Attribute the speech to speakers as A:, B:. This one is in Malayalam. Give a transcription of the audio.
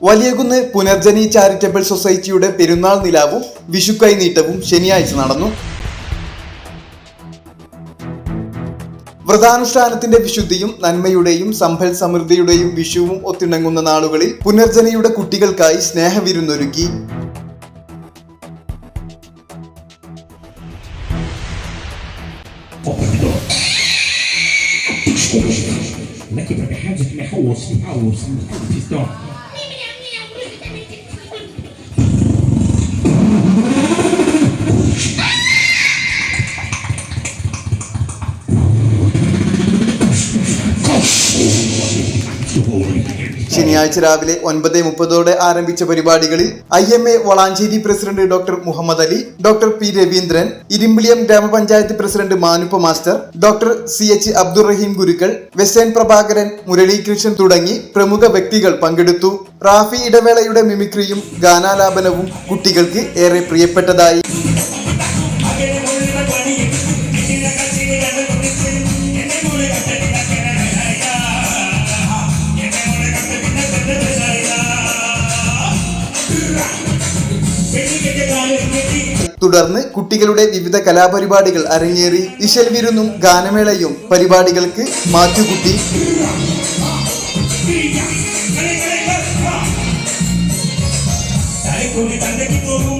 A: വലിയകുന്ന് പുനർജനി ചാരിറ്റബിൾ സൊസൈറ്റിയുടെ പെരുന്നാൾ നിലാവും വിഷുക്കൈ നീട്ടവും ശനിയാഴ്ച നടന്നു വ്രതാനുഷ്ഠാനത്തിന്റെ വിശുദ്ധിയും നന്മയുടെയും സമ്പൽ സമൃദ്ധിയുടെയും വിഷുവും ഒത്തിണങ്ങുന്ന നാളുകളിൽ പുനർജനയുടെ കുട്ടികൾക്കായി സ്നേഹവിരുന്നൊരുക്കി
B: Make it a horse.
A: ശനിയാഴ്ച രാവിലെ ഒൻപത് മുപ്പതോടെ ആരംഭിച്ച പരിപാടികളിൽ I M A Valanchery president doctor Muhammad Ali doctor P Raveendran Irimbiliyam ഗ്രാമപഞ്ചായത്ത് president Manuppa master doctor C H Abdurahim Gurukkal western Prabhakaran Muralikrishnan തുടങ്ങി പ്രമുഖ വ്യക്തികൾ പങ്കെടുത്തു. റാഫി ഇടവേളയുടെ മിമിക്രിയും ഗാനാലാപനവും കുട്ടികൾക്ക് ഏറെ പ്രിയപ്പെട്ടതായി. തുടർന്ന് കുട്ടികളുടെ വിവിധ കലാപരിപാടികൾ അരങ്ങേറി ഇശൽ വിരുന്നും ഗാനമേളയും പരിപാടികൾക്ക് മാറ്റുകുട്ടി.
B: തലക്കൊടി തോന്നും